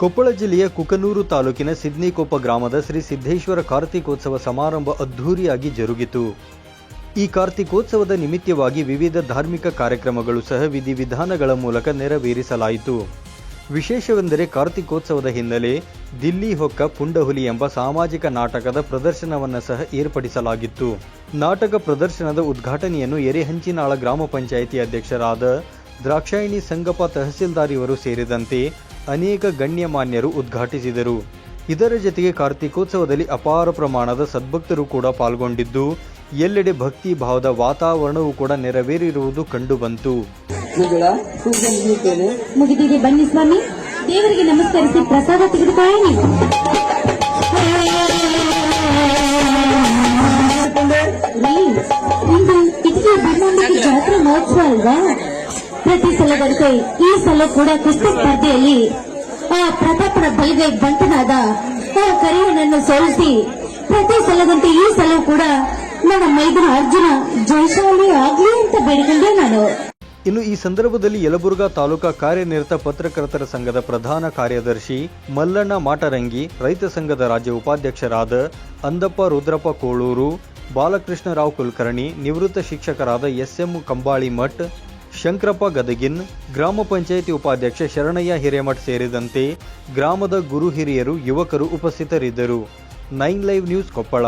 ಕೊಪ್ಪಳ ಜಿಲ್ಲೆಯ ಕುಕನೂರು ತಾಲೂಕಿನ ಸಿದ್ನಿಕೊಪ್ಪ ಗ್ರಾಮದ ಶ್ರೀ ಸಿದ್ದೇಶ್ವರ ಕಾರ್ತಿಕೋತ್ಸವ ಸಮಾರಂಭ ಅದ್ಧೂರಿಯಾಗಿ ಜರುಗಿತು. ಈ ಕಾರ್ತಿಕೋತ್ಸವದ ನಿಮಿತ್ತವಾಗಿ ವಿವಿಧ ಧಾರ್ಮಿಕ ಕಾರ್ಯಕ್ರಮಗಳು ಸಹ ವಿಧಿವಿಧಾನಗಳ ಮೂಲಕ ನೆರವೇರಿಸಲಾಯಿತು. ವಿಶೇಷವೆಂದರೆ ಕಾರ್ತಿಕೋತ್ಸವದ ಹಿನ್ನೆಲೆ ದಿಲ್ಲಿ ಹೊಕ್ಕ ಪುಂಡಹುಲಿ ಎಂಬ ಸಾಮಾಜಿಕ ನಾಟಕದ ಪ್ರದರ್ಶನವನ್ನು ಸಹ ಏರ್ಪಡಿಸಲಾಗಿತ್ತು. ನಾಟಕ ಪ್ರದರ್ಶನದ ಉದ್ಘಾಟನೆಯನ್ನು ಎರೆಹಂಚಿನಾಳ ಗ್ರಾಮ ಪಂಚಾಯಿತಿ ಅಧ್ಯಕ್ಷರಾದ ದ್ರಾಕ್ಷಾಯಿಣಿ ಸಂಗಪ್ಪ ತಹಸೀಲ್ದಾರ್ ಇವರು ಸೇರಿದಂತೆ ಅನೇಕ ಗಣ್ಯಮಾನ್ಯರು ಉದ್ಘಾಟಿಸಿದರು. ಇದರ ಜೊತೆಗೆ ಕಾರ್ತಿಕೋತ್ಸವದಲ್ಲಿ ಅಪಾರ ಪ್ರಮಾಣದ ಸದ್ಭಕ್ತರು ಕೂಡ ಪಾಲ್ಗೊಂಡಿದ್ದು ಎಲ್ಲೆಡೆ ಭಕ್ತಿ ಭಾವದ ವಾತಾವರಣವೂ ಕೂಡ ನೆರವೇರಿರುವುದು ಕಂಡುಬಂತು ಬಂತು. ಮುಗಿದಿದೆ ಬನ್ನಿ ಸ್ವಾಮಿ. ದೇವರಿಗೆ ನಮಸ್ಕರಿಸಿ ಪ್ರಸಾದ ತೆಗೆದುಕೊಳ್ಳಿ. ಜಾತ್ರಾ ಮಹೋತ್ಸವ ಅಲ್ವಾ? ಪ್ರತಿ ಸಲದಂತೆ ಈ ಸಲ ಕೂಡ ಕುಸ್ತಿ ಸ್ಪರ್ಧೆಯಲ್ಲಿ ಪ್ರತಾಪನ ಬಲ್ಗೈ ಬಂಟನಾದ ಕರಿಯನನ್ನು ಸೋಲಿಸಿ, ಪ್ರತಿ ಸಲದಂತೆ ಈ ಸಲ ಕೂಡ ನನ್ನ ಮೈದನ ಅರ್ಜುನ ಜಯಶಾಲಿ ಆಗ್ಲಿ ಅಂತ ಬೇಡಿಕೊಂಡೆ ನಾನು. ಇನ್ನು ಈ ಸಂದರ್ಭದಲ್ಲಿ ಯಲಬುರ್ಗಾ ತಾಲೂಕಾ ಕಾರ್ಯನಿರತ ಪತ್ರಕರ್ತರ ಸಂಘದ ಪ್ರಧಾನ ಕಾರ್ಯದರ್ಶಿ ಮಲ್ಲಣ್ಣ ಮಾಟರಂಗಿ, ರೈತ ಸಂಘದ ರಾಜ್ಯ ಉಪಾಧ್ಯಕ್ಷರಾದ ಅಂದಪ್ಪ ರುದ್ರಪ್ಪ ಕೋಳೂರು, ಬಾಲಕೃಷ್ಣರಾವ್ ಕುಲಕರ್ಣಿ, ನಿವೃತ್ತ ಶಿಕ್ಷಕರಾದ ಎಸ್ಎಂ ಕಂಬಾಳಿ ಮಠ್ ಶಂಕರಪ್ಪ ಗದಗಿನ್, ಗ್ರಾಮ ಪಂಚಾಯಿತಿ ಉಪಾಧ್ಯಕ್ಷ ಶರಣಯ್ಯ ಹಿರೇಮಠ್ ಸೇರಿದಂತೆ ಗ್ರಾಮದ ಗುರು ಹಿರಿಯರು ಯುವಕರು ಉಪಸ್ಥಿತರಿದ್ದರು. Nine live news Koppal.